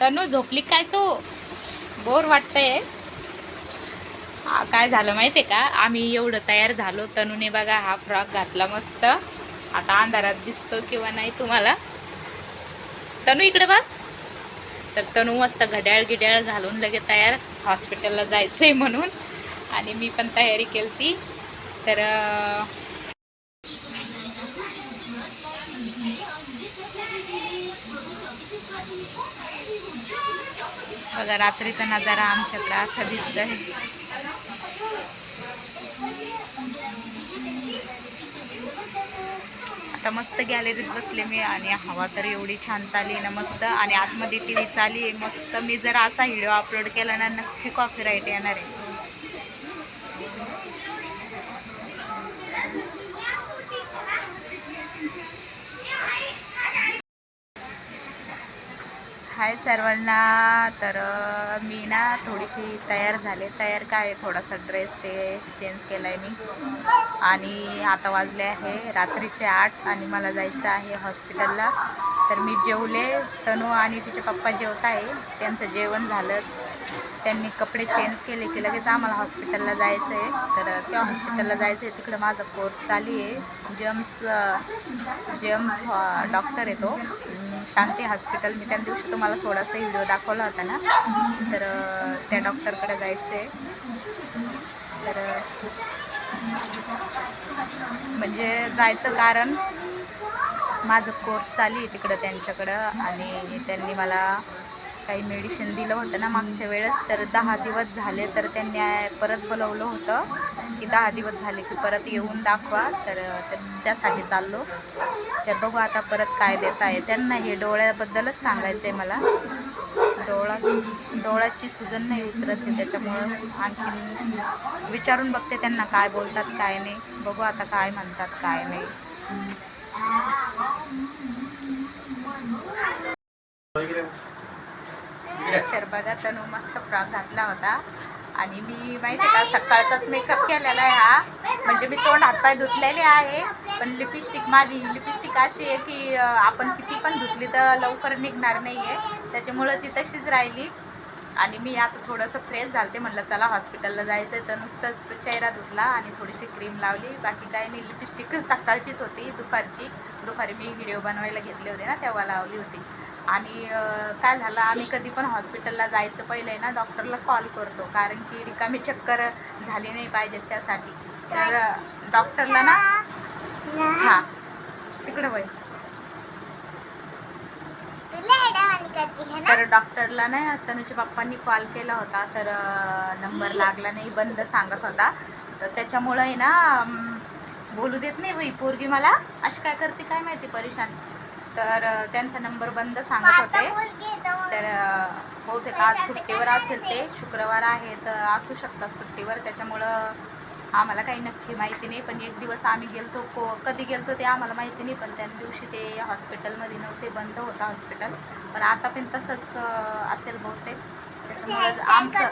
तनू झोपली काय तू? बोर वाटतंय. काय झालं माहितीये का? आम्ही एवढं तयार झालो. तनूने बघा हा फ्रॉक घातला मस्त. आता अंधारात दिसतो किंवा नाही तुम्हाला. तनू इकडे बघ. तर तनू मस्त घड्याळ गिड्याळ घालून लगे तयार हॉस्पिटलला जायचंय म्हणून. आणि मी पण तयारी केली तर बघा रात्रीचा नजारा आमच्याकडे असा दिसतोय. आता मस्त गॅलरीत बसले मी आणि हवा तर एवढी छान चालली ना मस्त. आणि आतमध्ये टी व्ही चालली आहे मस्त. मी जर असा व्हिडिओ अपलोड केला ना नक्की कॉपीराईट येणार आहे. हाय सर्वांना. तर मी ना थोडीशी तयार झाले. तयार काय थोडासा ड्रेस ते चेंज केला आहे मी. आणि आता वाजले आहे रात्रीचे आठ आणि मला जायचं आहे हॉस्पिटलला तर मी जेवले. तनू आणि तिचे पप्पा जेवत आहे त्यांचं जेवण झालं. त्यांनी कपडे चेंज केले की लगेच आम्हाला हॉस्पिटलला जायचं आहे तर त्या हॉस्पिटलला जायचं आहे तिकडं माझा कोर्स चालू आहे. जेम्स जेम्स डॉक्टर आहे तो. शांती हॉस्पिटल मी त्या दिवशी तुम्हाला थोडासा व्हिडिओ दाखवला होता ना. तर त्या डॉक्टरकडे जायचं आहे तर म्हणजे जायचं कारण माझं कोर्स चालू आहे तिकडं त्यांच्याकडं. आणि त्यांनी मला काही मेडिसिन दिलं होतं ना मागच्या वेळेस तर दहा दिवस झाले तर त्यांनी परत बोलवलं होतं की दहा दिवस झाले की परत येऊन दाखवा तर त्यासाठी चाललो. तर बघू आता परत काय देत आहे त्यांना हे डोळ्याबद्दलच सांगायचं आहे मला. डोळा डोळ्याची सुजन नाही उतरत आहे त्याच्यामुळं. आणखी विचारून बघते त्यांना काय बोलतात काय नाही. बघू आता काय म्हणतात काय नाही. तर बघा तनु मस्त फ्रॉक घातला होता. आणि मी माहिती आहे का सकाळचाच मेकअप केलेला आहे हा. म्हणजे मी तोंड हातपाय धुतलेले आहे. पण लिपस्टिक माझी लिपस्टिक अशी आहे की आपण किती पण धुतली तर लवकर निघणार नाही आहे त्याच्यामुळं ती तशीच राहिली. आणि मी आता थोडंसं फ्रेश झालते. म्हटलं चला हॉस्पिटलला जायचं आहे तर नुसतं तो चेहरा धुतला आणि थोडीशी क्रीम लावली. बाकी काही नाही. लिपस्टिक सकाळचीच होती दुपारची. दुपारी मी व्हिडिओ बनवायला घेतले होते ना तेव्हा लावली होती. आणि काय झालं आम्ही कधी पण हॉस्पिटलला जायचं पहिले ना डॉक्टरला कॉल करतो कारण की रिकामी चक्कर झाली नाही पाहिजे त्यासाठी. तर डॉक्टरला ना हां तिकडं वय. तर डॉक्टरला नाही तनुच्या पप्पांनी कॉल केला होता तर नंबर लागला नाही बंद सांगत होता. तर त्याच्यामुळे ना बोलू देत नाही बाई पोरगी मला. अशी काय करते काय माहिती परेशान. तर त्यांचा नंबर बंद सांगत होते. तर बहुतेक आज सुट्टीवर असेल ते. शुक्रवार आहे तर असू शकतात सुट्टीवर. त्याच्यामुळं आम्हाला काही नक्की माहिती नाही. पण एक दिवस आम्ही गेलतो को कधी गेलतो ते आम्हाला माहिती नाही. पण त्या दिवशी ते हॉस्पिटलमध्ये नव्हते बंद होतं हॉस्पिटल. पण आता पण तसंच असेल बहुतेक. त्याच्यामुळं आमचं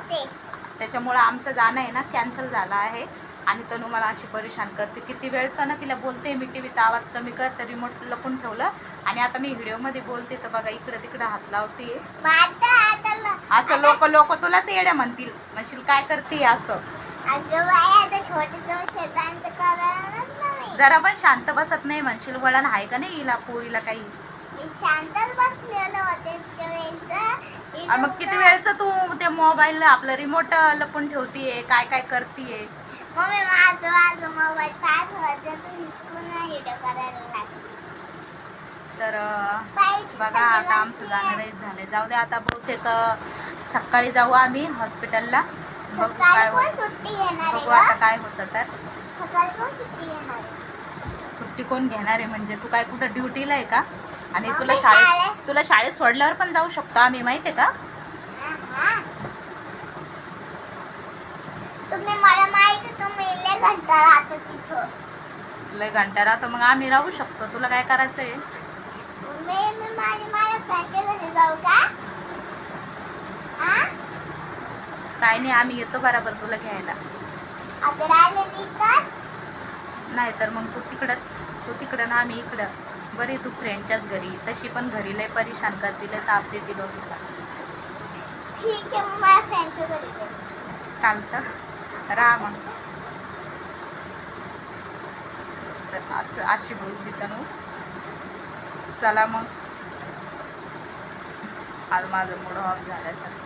त्याच्यामुळं आमचं जाणं आहे ना कॅन्सल झालं आहे. आणि तनु मला अशी परेशान करते. किती वेळचा ना तिला बोलते मी टी व्हीचा आवाज कमी कर तर रिमोट लपून ठेवलं. आणि आता मी व्हिडिओमध्ये बोलते तर बघा इकडं तिकडं हात लावते. असं लोक लोक तुलाच येड्या म्हणतील. म्हणशील काय करते असं? जरा पण शांत बसत नाही म्हणशील वळण आहे का नाही हिला पोरीला काही? मग किती वेळचं तू ते मोबाईल आपलं रिमोट लपून ठेवतीये? काय काय करतीये? मम्मी माझं माझं मोबाईल पाहत होते तू हिसकून व्हिडिओ करायला लागली. तर बघा आता आमचं जाणं राहीत झालंय जाऊ दे आता बहुतेक सकाळी जाऊ आम्ही हॉस्पिटलला बघू काय बघू आता? काय होतं तर सुट्टी घेणार आहे? सुट्टी कोण घेणार आहे म्हणजे तू काय कुठं ड्युटीला आहे का आणि तुला शाळेत तुला शाळेत सोडल्यावर पण जाऊ शकतो आम्ही माहिती आहे का. तुम्ही मला माहिती तुम्ही लय घंटा राहता तिथं. लय मग आम्ही राहू शकतो. तुला काय करायचंय? मी मी माझी माझ्या फ्रेंडच्या घरी जाऊ का? आ? काय नाही आम्ही येतो बरोबर तुला घ्यायला. मी तर. नाही तर मग तू तिकडंच तू तिकडं ना आम्ही इकडं. बरी तू फ्रेंडच्याच घरी. तशी पण घरी लय परेशान करते लय ताप देते बघ तुला ठीक आहे मग माझ्या फ्रेंडच्या घरी जाऊ. चालतं. राहा मग तर असं अशी बोलू तनू. चला मग. आज माझं मूड ऑफ झाल्यासारखं.